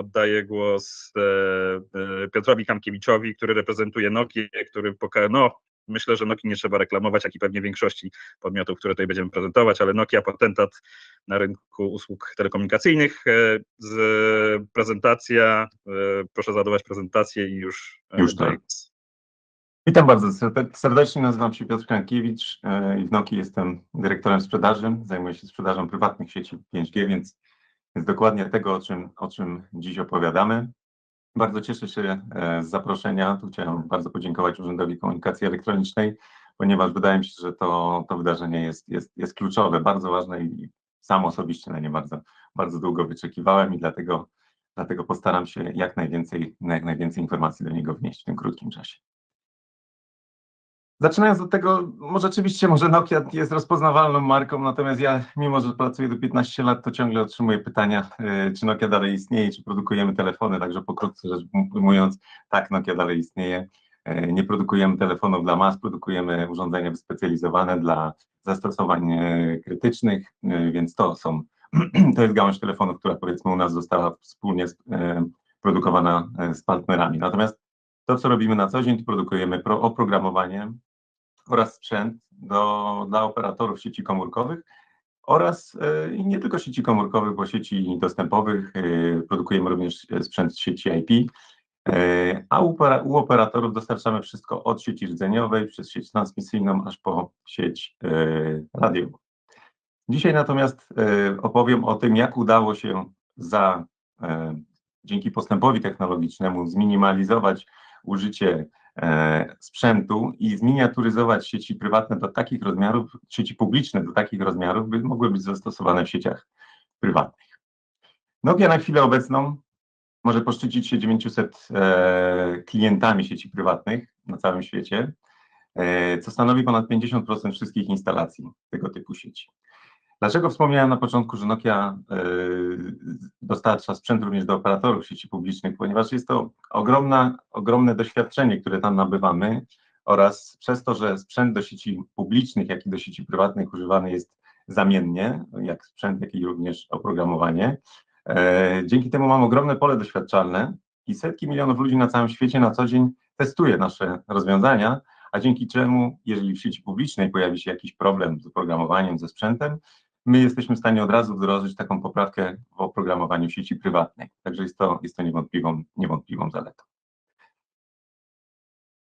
oddaję głos e, e, Piotrowi Kamkiewiczowi, który reprezentuje Nokię, który poka- no, myślę, że Nokii nie trzeba reklamować, jak i pewnie większości podmiotów, które tutaj będziemy prezentować, ale Nokia patentat na rynku usług telekomunikacyjnych. E, Z prezentacja, proszę zadawać prezentację i już, Już tak. Witam bardzo serde- serdecznie, nazywam się Piotr Kankiewicz i w Noki jestem dyrektorem sprzedaży. Zajmuję się sprzedażą prywatnych sieci 5G, więc, więc dokładnie tego, o czym, o czym dziś opowiadamy. Bardzo cieszę się e, z zaproszenia. Tu chciałem bardzo podziękować Urzędowi Komunikacji Elektronicznej, ponieważ wydaje mi się, że to, to wydarzenie jest, jest, jest kluczowe, bardzo ważne i sam osobiście na nie bardzo, bardzo długo wyczekiwałem i dlatego, dlatego postaram się jak najwięcej, jak najwięcej informacji do niego wnieść w tym krótkim czasie. Zaczynając od tego, może rzeczywiście, może Nokia jest rozpoznawalną marką, natomiast ja, mimo że pracuję do 15 lat, to ciągle otrzymuję pytania, y, czy Nokia dalej istnieje, czy produkujemy telefony, także pokrótce rzecz ujmując, tak, Nokia dalej istnieje. Y, Nie produkujemy telefonów dla mas, produkujemy urządzenia wyspecjalizowane dla zastosowań y, krytycznych, więc to są, to jest gałąź telefonów, która powiedzmy u nas została wspólnie produkowana z partnerami. Natomiast to, co robimy na co dzień, to produkujemy pro, oprogramowanie oraz sprzęt do, dla operatorów sieci komórkowych oraz e, i nie tylko sieci komórkowych, bo sieci dostępowych, e, produkujemy również sprzęt sieci IP, e, a u, opera- u operatorów dostarczamy wszystko od sieci rdzeniowej przez sieć transmisyjną aż po sieć radiową. Dzisiaj natomiast opowiem o tym, jak udało się za, dzięki postępowi technologicznemu zminimalizować użycie sprzętu i zminiaturyzować sieci prywatne do takich rozmiarów, sieci publiczne do takich rozmiarów, by mogły być zastosowane w sieciach prywatnych. Nokia na chwilę obecną może poszczycić się 900 e, klientami sieci prywatnych na całym świecie, e, co stanowi ponad 50% wszystkich instalacji tego typu sieci. Dlaczego wspomniałem na początku, że Nokia e, dostarcza sprzęt również do operatorów sieci publicznych? Ponieważ jest to ogromna, ogromne doświadczenie, które tam nabywamy oraz przez to, że sprzęt do sieci publicznych, jak i do sieci prywatnych używany jest zamiennie, jak sprzęt, jak i również oprogramowanie. E, dzięki temu mam ogromne pole doświadczalne i setki milionów ludzi na całym świecie na co dzień testuje nasze rozwiązania, a dzięki czemu, jeżeli w sieci publicznej pojawi się jakiś problem z oprogramowaniem, ze sprzętem, my jesteśmy w stanie od razu wdrożyć taką poprawkę w oprogramowaniu sieci prywatnej. Także jest to, jest to niewątpliwą, niewątpliwą zaletą.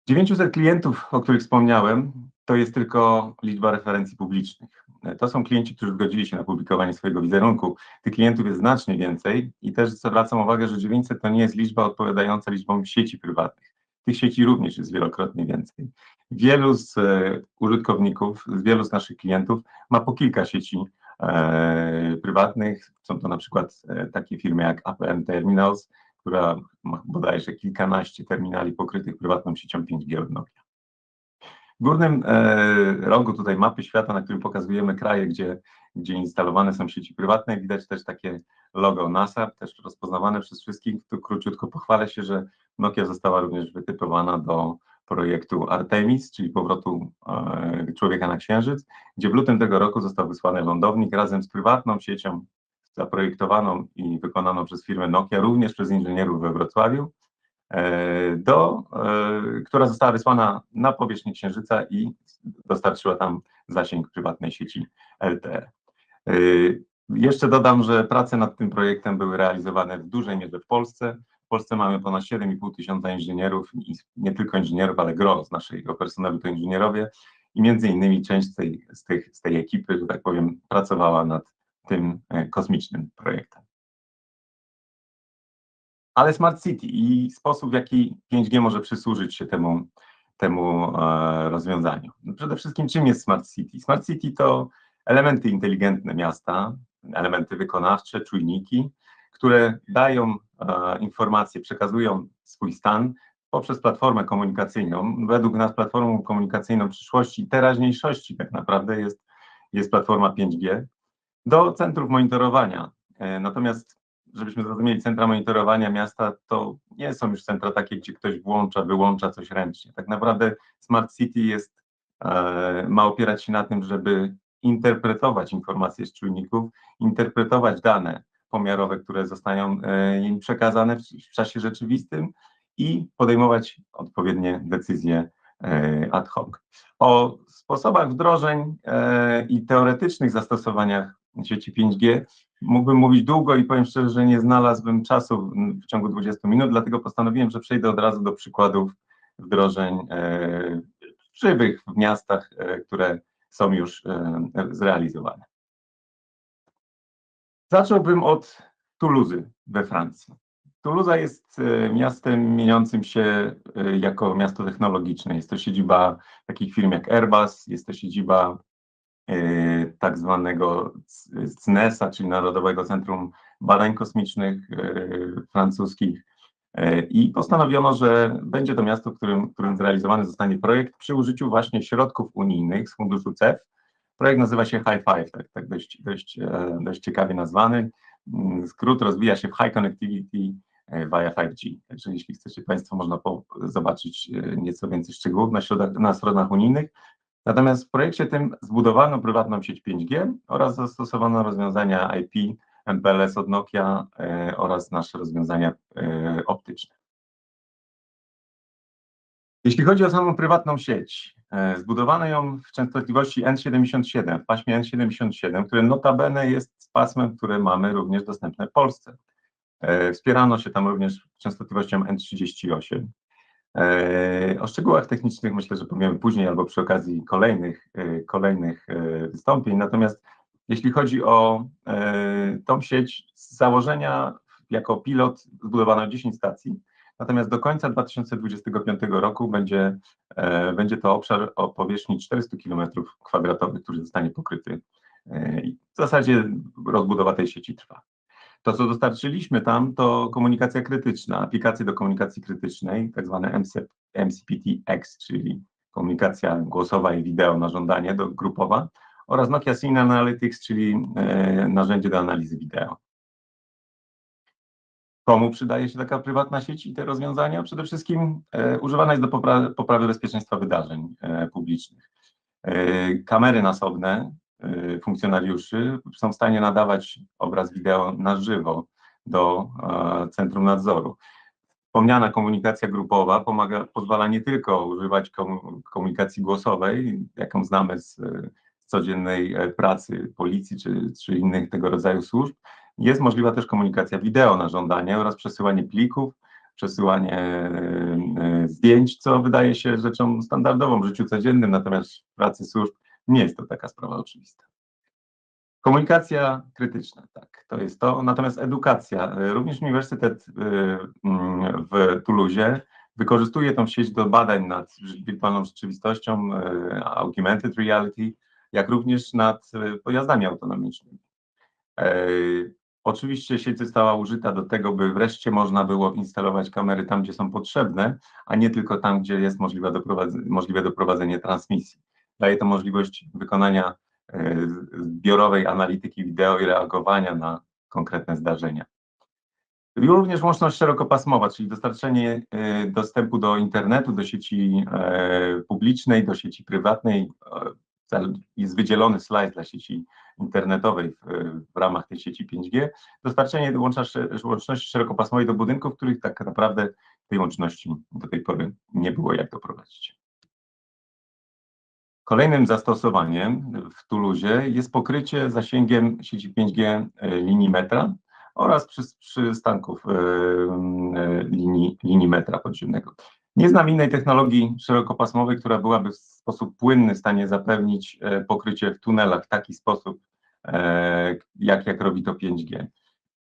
900 klientów, o których wspomniałem, to jest tylko liczba referencji publicznych. To są klienci, którzy zgodzili się na publikowanie swojego wizerunku. Tych klientów jest znacznie więcej i też zwracam uwagę, że 900 to nie jest liczba odpowiadająca liczbom sieci prywatnych. Tych sieci również jest wielokrotnie więcej. Wielu z e, użytkowników, wielu z naszych klientów ma po kilka sieci e, prywatnych. Są to na przykład e, takie firmy jak APM Terminals, która ma bodajże kilkanaście terminali pokrytych prywatną siecią 5G od Nokia. W górnym rogu tutaj mapy świata, na którym pokazujemy kraje, gdzie, gdzie instalowane są sieci prywatne, widać też takie logo NASA, też rozpoznawane przez wszystkich. Tu króciutko pochwalę się, że Nokia została również wytypowana do projektu Artemis, czyli powrotu e, człowieka na Księżyc, gdzie w lutym tego roku został wysłany lądownik razem z prywatną siecią zaprojektowaną i wykonaną przez firmę Nokia, również przez inżynierów we Wrocławiu, e, do, e, która została wysłana na powierzchnię Księżyca i dostarczyła tam zasięg prywatnej sieci LTE. E, Jeszcze dodam, że prace nad tym projektem były realizowane w dużej mierze w Polsce. W Polsce mamy ponad 7,5 tysiąca inżynierów nie tylko inżynierów, ale gro z naszego personelu to inżynierowie i między innymi część z tej, z tych, z tej ekipy, że tak powiem, pracowała nad tym e, kosmicznym projektem. Ale Smart City i sposób, w jaki 5G może przysłużyć się temu, temu e, rozwiązaniu. Przede wszystkim, czym jest Smart City? Smart City to elementy inteligentne miasta, elementy wykonawcze, czujniki, które dają e, informacje, przekazują swój stan poprzez platformę komunikacyjną. Według nas platformą komunikacyjną przyszłości i teraźniejszości tak naprawdę jest, jest platforma 5G do centrów monitorowania. E, Natomiast, żebyśmy zrozumieli, centra monitorowania miasta to nie są już centra takie, gdzie ktoś włącza, wyłącza coś ręcznie. Tak naprawdę Smart City jest, e, ma opierać się na tym, żeby interpretować informacje z czujników, interpretować dane pomiarowe, które zostaną e, im przekazane w, czasie rzeczywistym i podejmować odpowiednie decyzje e, ad hoc. O sposobach wdrożeń e, i teoretycznych zastosowaniach sieci 5G mógłbym mówić długo i powiem szczerze, że nie znalazłbym czasu w ciągu 20 minut, dlatego postanowiłem, że przejdę od razu do przykładów wdrożeń żywych w miastach, które są już e, zrealizowane. Zacząłbym od Toulouse we Francji. Toulouse jest e, miastem mieniącym się e, jako miasto technologiczne. Jest to siedziba takich firm jak Airbus, jest to siedziba tak zwanego CNES-a, czyli Narodowego Centrum Badań Kosmicznych francuskich. E, I postanowiono, że będzie to miasto, w którym, w którym zrealizowany zostanie projekt przy użyciu właśnie środków unijnych z funduszu CEF. Projekt nazywa się High Five, tak, tak dość, dość, e, dość ciekawie nazwany. Mm, Skrót rozwija się w High Connectivity e, via 5G. Także jeśli chcecie Państwo, można po, zobaczyć nieco więcej szczegółów na, środach, na stronach unijnych. Natomiast w projekcie tym zbudowano prywatną sieć 5G oraz zastosowano rozwiązania IP, MPLS od Nokia e, oraz nasze rozwiązania e, optyczne. Jeśli chodzi o samą prywatną sieć, e, zbudowano ją w częstotliwości N77, w paśmie N77, które notabene jest pasmem, które mamy również dostępne w Polsce. Wspierano się tam również częstotliwością N38. E, O szczegółach technicznych myślę, że powiemy później albo przy okazji kolejnych, kolejnych wystąpień. Natomiast jeśli chodzi o e, tą sieć, z założenia jako pilot zbudowano 10 stacji, natomiast do końca 2025 roku będzie, e, będzie to obszar o powierzchni 400 km kwadratowych, który zostanie pokryty. E, W zasadzie rozbudowa tej sieci trwa. To, co dostarczyliśmy tam, to komunikacja krytyczna, aplikacje do komunikacji krytycznej, tak zwane MC, MCPT-X, czyli komunikacja głosowa i wideo na żądanie do, grupowa, oraz Nokia Scene Analytics, czyli e, narzędzie do analizy wideo. Komu przydaje się taka prywatna sieć i te rozwiązania? Przede wszystkim e, używana jest do popra poprawy bezpieczeństwa wydarzeń e, publicznych. Kamery nasobne funkcjonariuszy są w stanie nadawać obraz wideo na żywo do centrum nadzoru. Wspomniana komunikacja grupowa pomaga, pozwala nie tylko używać komu- komunikacji głosowej, jaką znamy z, codziennej e, pracy policji czy, czy innych tego rodzaju służb, jest możliwa też komunikacja wideo na żądanie oraz przesyłanie plików, przesyłanie e, zdjęć, co wydaje się rzeczą standardową w życiu codziennym, natomiast w pracy służb nie jest to taka sprawa oczywista. Komunikacja krytyczna, tak, to jest to. Natomiast edukacja. E, Również Uniwersytet mm, w Toulouse wykorzystuje tą sieć do badań nad wirtualną rzeczywistością, augmented reality, jak również nad e, pojazdami autonomicznymi. E, Oczywiście sieć została użyta do tego, by wreszcie można było instalować kamery tam, gdzie są potrzebne, a nie tylko tam, gdzie jest możliwe, doprowadze, możliwe doprowadzenie transmisji. Daje to możliwość wykonania e, zbiorowej analityki wideo i reagowania na konkretne zdarzenia. Również łączność szerokopasmowa, czyli dostarczenie dostępu do internetu, do sieci publicznej, do sieci prywatnej. Jest wydzielony slajd dla sieci internetowej w, w ramach tej sieci 5G. Dostarczenie łączności szerokopasmowej do budynków, których tak naprawdę tej łączności do tej pory nie było jak doprowadzić. Kolejnym zastosowaniem w Toulouse jest pokrycie zasięgiem sieci 5G e, linii metra oraz przy- przystanków e, e, linii, linii metra podziemnego. Nie znam innej technologii szerokopasmowej, która byłaby w sposób płynny w stanie zapewnić e, pokrycie w tunelach w taki sposób, e, jak, jak robi to 5G.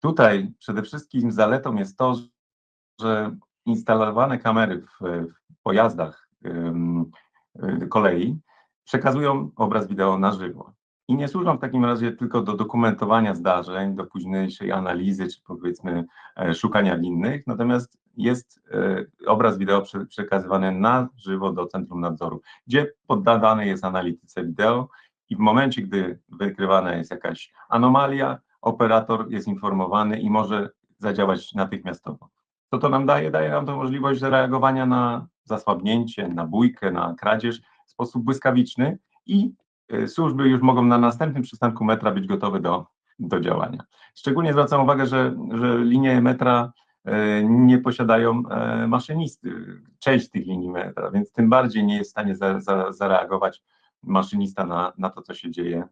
Tutaj przede wszystkim zaletą jest to, że instalowane kamery w, w pojazdach y, kolei przekazują obraz wideo na żywo. I nie służą w takim razie tylko do dokumentowania zdarzeń, do późniejszej analizy, czy powiedzmy e, szukania winnych, natomiast jest e, obraz wideo prze- przekazywany na żywo do centrum nadzoru, gdzie poddawany jest analityce wideo i w momencie, gdy wykrywana jest jakaś anomalia, operator jest informowany i może zadziałać natychmiastowo. Co to nam daje? Daje nam to możliwość reagowania na zasłabnięcie, na bójkę, na kradzież w sposób błyskawiczny i y, służby już mogą na następnym przystanku metra być gotowe do, do działania. Szczególnie zwracam uwagę, że, że linie metra e, nie posiadają e, maszynisty, część tych linii metra, więc tym bardziej nie jest w stanie za, za, zareagować maszynista na, na to, co się dzieje,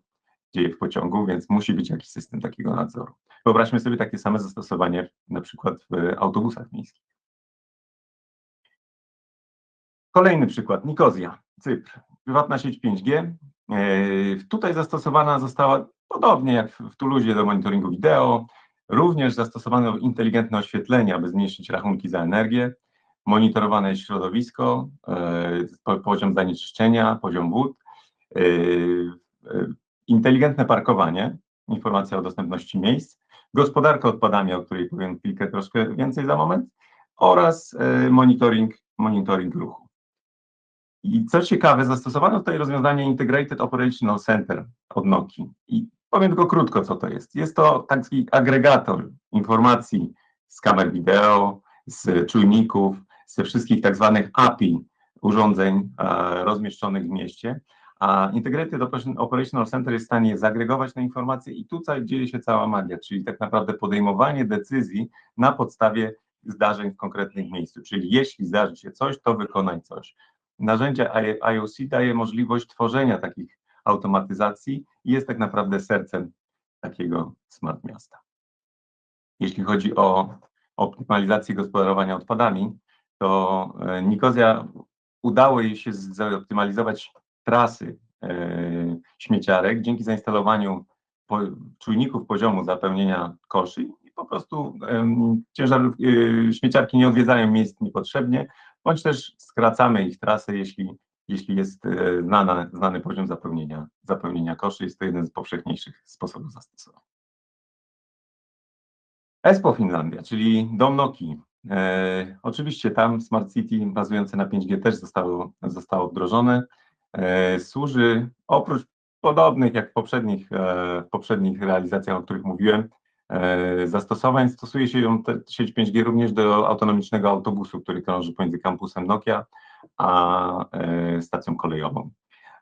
dzieje w pociągu, więc musi być jakiś system takiego nadzoru. Wyobraźmy sobie takie same zastosowanie na przykład w autobusach miejskich. Kolejny przykład, Nikozja, Cypr, prywatna sieć 5G. E, Tutaj zastosowana została, podobnie jak w Tuluzie do monitoringu wideo, również zastosowano inteligentne oświetlenie, aby zmniejszyć rachunki za energię. Monitorowane jest środowisko, e, po- poziom zanieczyszczenia, poziom wód. e, e, Inteligentne parkowanie, informacja o dostępności miejsc, gospodarka odpadami, o której powiem chwilkę troszkę więcej za moment, oraz monitoring, monitoring ruchu. I co ciekawe, zastosowano tutaj rozwiązanie Integrated Operational Center od Nokii. I powiem tylko krótko, co to jest. Jest to taki agregator informacji z kamer wideo, z czujników, ze wszystkich tak zwanych API urządzeń e, rozmieszczonych w mieście. A Integrated Operation- Operational Center jest w stanie zagregować te informacje i tutaj dzieje się cała magia, czyli tak naprawdę podejmowanie decyzji na podstawie zdarzeń w konkretnym miejscu. Czyli jeśli zdarzy się coś, to wykonaj coś. Narzędzie IOC daje możliwość tworzenia takich automatyzacji i jest tak naprawdę sercem takiego smart miasta. Jeśli chodzi o optymalizację gospodarowania odpadami, to e, Nikozja udało jej się zoptymalizować trasy e, śmieciarek dzięki zainstalowaniu czujników poziomu zapełnienia koszy i po prostu ciężar, e, śmieciarki nie odwiedzają miejsc niepotrzebnie, bądź też skracamy ich trasę, jeśli, jeśli jest e, znana, znany poziom zapełnienia, zapełnienia koszy. Jest to jeden z powszechniejszych sposobów zastosowania. ESPO Finlandia, czyli dom Nokii. E, oczywiście tam Smart City bazujące na 5G też zostało, zostało wdrożone. E, służy oprócz podobnych jak w poprzednich, e, poprzednich realizacjach, o których mówiłem, e, zastosowań, stosuje się ją te, sieć 5G również do autonomicznego autobusu, który krąży pomiędzy kampusem Nokia a e, stacją kolejową.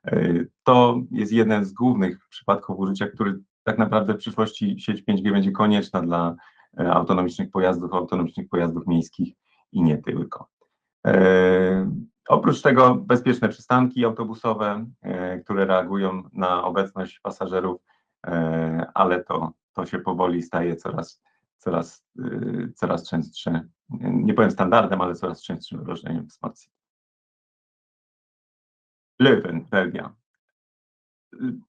E, To jest jeden z głównych przypadków użycia, który tak naprawdę w przyszłości sieć 5G będzie konieczna dla e, autonomicznych pojazdów, autonomicznych pojazdów miejskich i nie tylko. Oprócz tego bezpieczne przystanki autobusowe, które reagują na obecność pasażerów, ale to, to się powoli staje coraz, coraz, coraz częstsze, nie powiem standardem, ale coraz częstszym wydarzeniem w Smart City. Leuven, Belgia.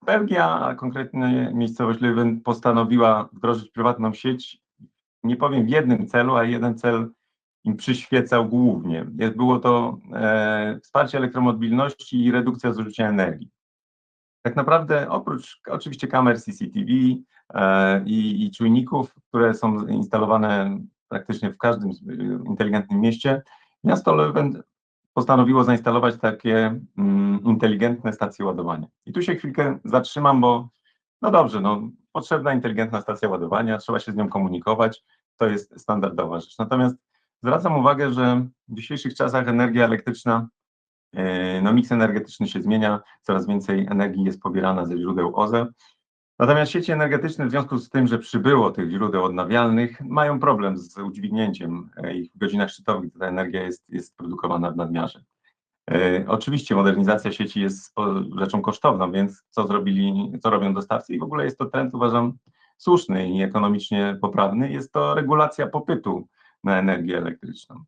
Belgia, a konkretnie miejscowość Leuven, postanowiła wdrożyć prywatną sieć, nie powiem w jednym celu, a jeden cel im przyświecał głównie. Było to e, wsparcie elektromobilności i redukcja zużycia energii. Tak naprawdę oprócz oczywiście kamer CCTV e, i, i czujników, które są instalowane praktycznie w każdym inteligentnym mieście, miasto Leuven postanowiło zainstalować takie mm, inteligentne stacje ładowania. I tu się chwilkę zatrzymam, bo no dobrze, no, potrzebna inteligentna stacja ładowania, trzeba się z nią komunikować, to jest standardowa rzecz. Natomiast zwracam uwagę, że w dzisiejszych czasach energia elektryczna, e, no miks energetyczny się zmienia, coraz więcej energii jest pobierana ze źródeł OZE. Natomiast sieci energetyczne w związku z tym, że przybyło tych źródeł odnawialnych, mają problem z udźwignięciem e, ich w godzinach szczytowych, gdy ta energia jest, jest produkowana w nadmiarze. E, Oczywiście modernizacja sieci jest rzeczą kosztowną, więc co zrobili, co robią dostawcy i w ogóle jest to trend, uważam, słuszny i ekonomicznie poprawny, jest to regulacja popytu na energię elektryczną.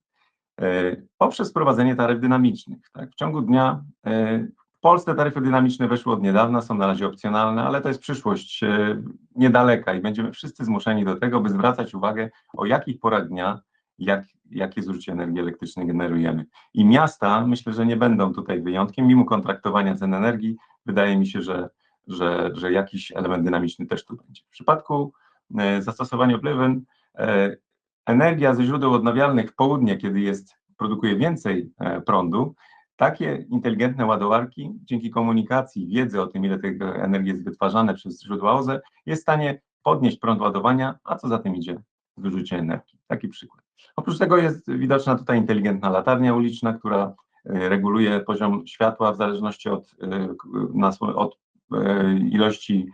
E, Poprzez wprowadzenie taryf dynamicznych. Tak? W ciągu dnia e, Polsce taryfy dynamiczne weszły od niedawna, są na razie opcjonalne, ale to jest przyszłość e, niedaleka i będziemy wszyscy zmuszeni do tego, by zwracać uwagę, o jakich porach dnia, jak, jakie zużycie energii elektrycznej generujemy. I miasta myślę, że nie będą tutaj wyjątkiem, mimo kontraktowania cen energii, wydaje mi się, że, że, że jakiś element dynamiczny też tu będzie. W przypadku e, zastosowania Leuven e, energia ze źródeł odnawialnych w południe, kiedy jest, produkuje więcej prądu, takie inteligentne ładowarki dzięki komunikacji, wiedzy o tym, ile tej energii jest wytwarzane przez źródła OZE, jest w stanie podnieść prąd ładowania, a co za tym idzie, zużycie energii. Taki przykład. Oprócz tego jest widoczna tutaj inteligentna latarnia uliczna, która e, reguluje poziom światła w zależności od, e, od e, ilości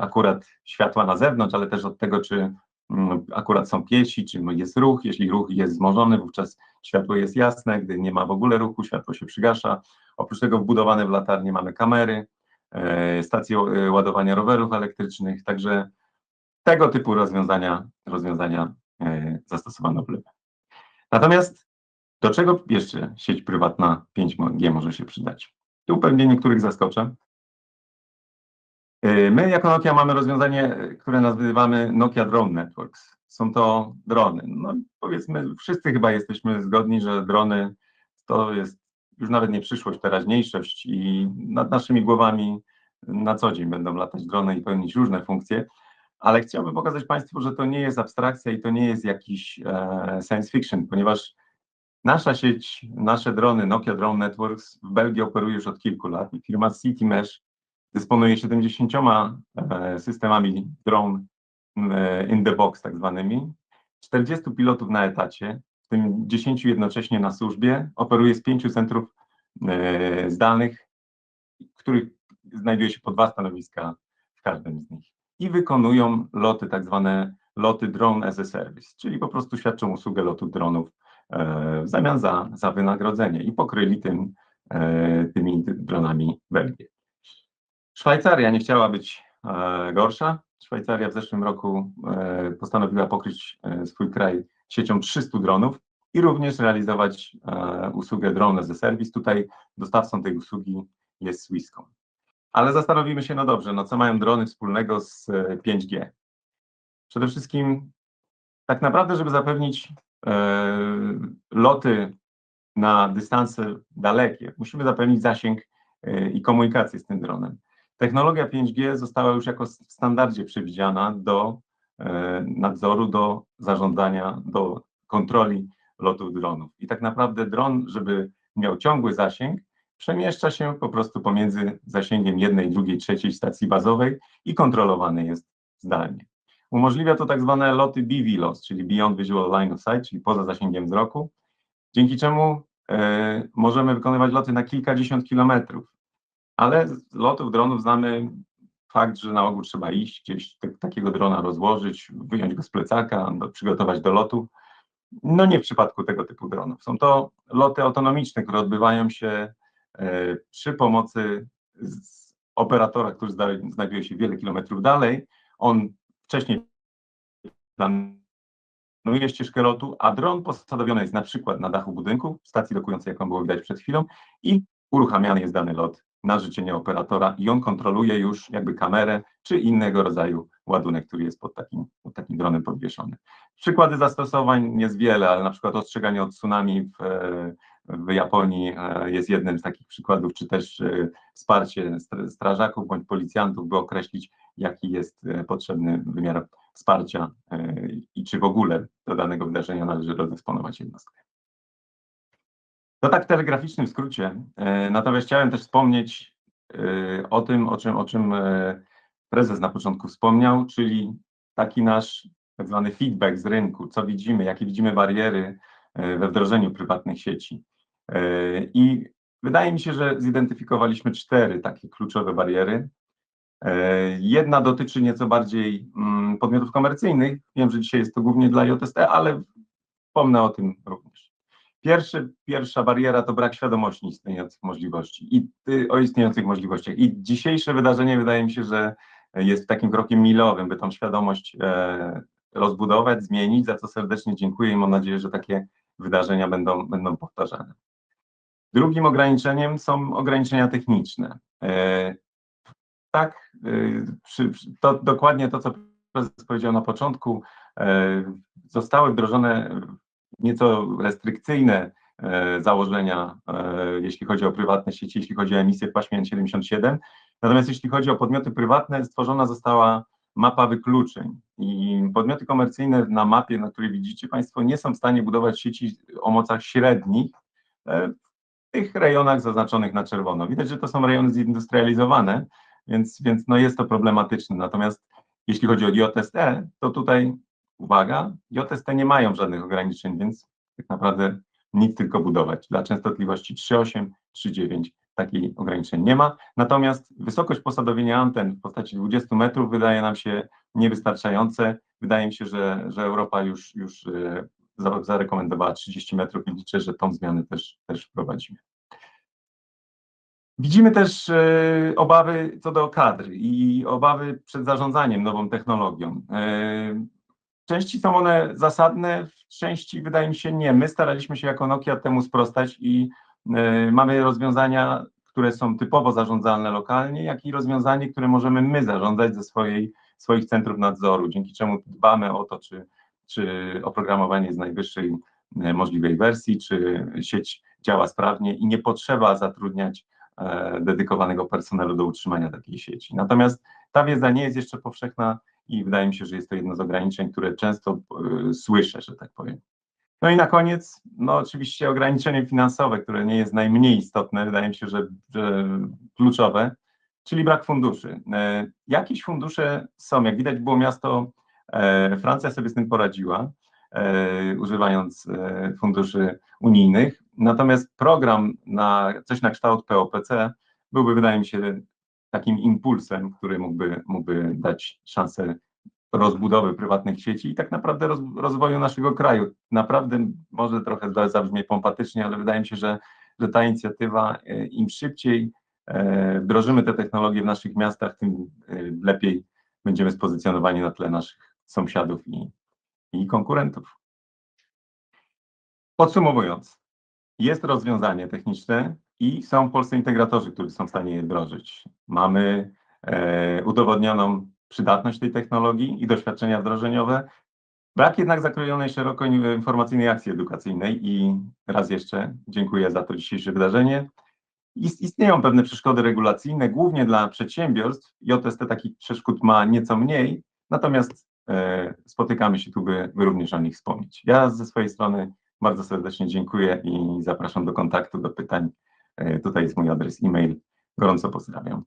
akurat światła na zewnątrz, ale też od tego, czy mm, akurat są pieci, czy jest ruch. Jeśli ruch jest wzmożony, wówczas światło jest jasne, gdy nie ma w ogóle ruchu, światło się przygasza. Oprócz tego wbudowane w latarnie mamy kamery, e, stacje ładowania rowerów elektrycznych, także tego typu rozwiązania, rozwiązania e, zastosowano w Lybie. Natomiast do czego jeszcze sieć prywatna 5G może się przydać? Tu pewnie niektórych zaskoczę. E, My jako Nokia mamy rozwiązanie, które nazywamy Nokia Drone Networks. Są to drony. No powiedzmy, wszyscy chyba jesteśmy zgodni, że drony to jest już nawet nie przyszłość, teraźniejszość i nad naszymi głowami na co dzień będą latać drony i pełnić różne funkcje, ale chciałbym pokazać Państwu, że to nie jest abstrakcja i to nie jest jakiś e, science fiction, ponieważ nasza sieć, nasze drony, Nokia Drone Networks w Belgii operuje już od kilku lat i firma City Mesh dysponuje 70 e, systemami drone in the box tak zwanymi, 40 pilotów na etacie, w tym 10 jednocześnie na służbie, operuje z pięciu centrów e, zdalnych, w których znajduje się po dwa stanowiska w każdym z nich i wykonują loty, tak zwane loty drone as a service, czyli po prostu świadczą usługę lotu dronów e, w zamian za, za wynagrodzenie i pokryli tym, e, tymi dronami Belgię. Szwajcaria nie chciała być e, gorsza. Szwajcaria w zeszłym roku e, postanowiła pokryć e, swój kraj siecią 300 dronów i również realizować e, usługę drone a service. Tutaj dostawcą tej usługi jest Swisscom. Ale zastanowimy się, no dobrze, no co mają drony wspólnego z e, 5G? Przede wszystkim tak naprawdę, żeby zapewnić loty na dystanse dalekie, musimy zapewnić zasięg i komunikację z tym dronem. Technologia 5G została już jako w standardzie przewidziana do e, nadzoru, do zarządzania, do kontroli lotów dronów. I tak naprawdę dron, żeby miał ciągły zasięg, przemieszcza się po prostu pomiędzy zasięgiem jednej, drugiej, trzeciej stacji bazowej i kontrolowany jest zdalnie. Umożliwia to tak zwane loty BVLOS, czyli Beyond Visual Line of Sight, czyli poza zasięgiem wzroku, dzięki czemu e, możemy wykonywać loty na kilkadziesiąt kilometrów. Ale z lotów dronów znamy fakt, że na ogół trzeba iść gdzieś, tak- takiego drona rozłożyć, wyjąć go z plecaka, przygotować do lotu. No nie w przypadku tego typu dronów. Są to loty autonomiczne, które odbywają się e, przy pomocy operatora, który znajduje się wiele kilometrów dalej. On wcześniej planuje ścieżkę lotu, a dron posadowiony jest na przykład na dachu budynku, stacji dokującej, jaką było widać przed chwilą, i uruchamiany jest dany lot na życzenie operatora i on kontroluje już jakby kamerę czy innego rodzaju ładunek, który jest pod takim, pod takim dronem podwieszony. Przykłady zastosowań jest wiele, ale na przykład ostrzeganie od tsunami w, w Japonii e, jest jednym z takich przykładów, czy też e, wsparcie stra- strażaków bądź policjantów, by określić, jaki jest e, potrzebny wymiar wsparcia i czy w ogóle do danego wydarzenia należy rozdysponować jednostkę. To tak w telegraficznym skrócie. E, Natomiast chciałem też wspomnieć e, o tym, o czym, o czym e, prezes na początku wspomniał, czyli taki nasz tak zwany feedback z rynku, co widzimy, jakie widzimy bariery we wdrożeniu prywatnych sieci. I wydaje mi się, że zidentyfikowaliśmy cztery takie kluczowe bariery. Jedna dotyczy nieco bardziej mm, podmiotów komercyjnych. Wiem, że dzisiaj jest to głównie dla JST, ale wspomnę o tym również. Pierwszy, pierwsza bariera to brak świadomości istniejących możliwości i y, o istniejących możliwościach. I dzisiejsze wydarzenie wydaje mi się, że jest takim krokiem milowym, by tą świadomość e, rozbudować, zmienić, za co serdecznie dziękuję i mam nadzieję, że takie wydarzenia będą, będą powtarzane. Drugim ograniczeniem są ograniczenia techniczne. E, tak, y, przy, to dokładnie to, co prezes powiedział na początku, e, zostały wdrożone nieco restrykcyjne e, założenia, e, jeśli chodzi o prywatne sieci, jeśli chodzi o emisję w paśmie N77. Natomiast jeśli chodzi o podmioty prywatne, stworzona została mapa wykluczeń i podmioty komercyjne na mapie, na której widzicie Państwo, nie są w stanie budować sieci o mocach średnich e, w tych rejonach zaznaczonych na czerwono. Widać, że to są rejony zindustrializowane, więc, więc no jest to problematyczne. Natomiast jeśli chodzi o JST, to tutaj uwaga, JST nie mają żadnych ograniczeń, więc tak naprawdę nic tylko budować dla częstotliwości 3.8, 3.9, takiej ograniczeń nie ma. Natomiast wysokość posadowienia anten w postaci 20 metrów wydaje nam się niewystarczające. Wydaje mi się, że, że Europa już, już e, za- zarekomendowała 30 metrów i liczę, że tą zmianę też, też wprowadzimy. Widzimy też e, obawy co do kadr i obawy przed zarządzaniem nową technologią. E, części są one zasadne, w części wydaje mi się nie. My staraliśmy się jako Nokia temu sprostać i e, mamy rozwiązania, które są typowo zarządzalne lokalnie, jak i rozwiązanie, które możemy my zarządzać ze swojej, swoich centrów nadzoru, dzięki czemu dbamy o to, czy, czy oprogramowanie jest najwyższej e, możliwej wersji, czy sieć działa sprawnie i nie potrzeba zatrudniać e, dedykowanego personelu do utrzymania takiej sieci. Natomiast ta wiedza nie jest jeszcze powszechna i wydaje mi się, że jest to jedno z ograniczeń, które często e, słyszę, że tak powiem. No i na koniec, no oczywiście ograniczenie finansowe, które nie jest najmniej istotne, wydaje mi się, że, że kluczowe, czyli brak funduszy. E, jakieś fundusze są, jak widać było miasto, e, Francja sobie z tym poradziła, używając funduszy unijnych, natomiast program na coś na kształt POPC byłby, wydaje mi się, takim impulsem, który mógłby, mógłby dać szansę rozbudowy prywatnych sieci i tak naprawdę roz, rozwoju naszego kraju. Naprawdę może trochę za- zabrzmie pompatycznie, ale wydaje mi się, że, że ta inicjatywa e, im szybciej e, wdrożymy te technologie w naszych miastach, tym e, lepiej będziemy spozycjonowani na tle naszych sąsiadów i, i konkurentów. Podsumowując, jest rozwiązanie techniczne i są w Polsce integratorzy, którzy są w stanie je wdrożyć. Mamy e, udowodnioną przydatność tej technologii i doświadczenia wdrożeniowe. Brak jednak zakrojonej szeroko informacyjnej akcji edukacyjnej i raz jeszcze dziękuję za to dzisiejsze wydarzenie. Ist, istnieją pewne przeszkody regulacyjne, głównie dla przedsiębiorstw. JST takich przeszkód ma nieco mniej, natomiast e, spotykamy się tu, by, by również o nich wspomnieć. Ja ze swojej strony bardzo serdecznie dziękuję i zapraszam do kontaktu, do pytań. E, tutaj jest mój adres e-mail. Gorąco pozdrawiam.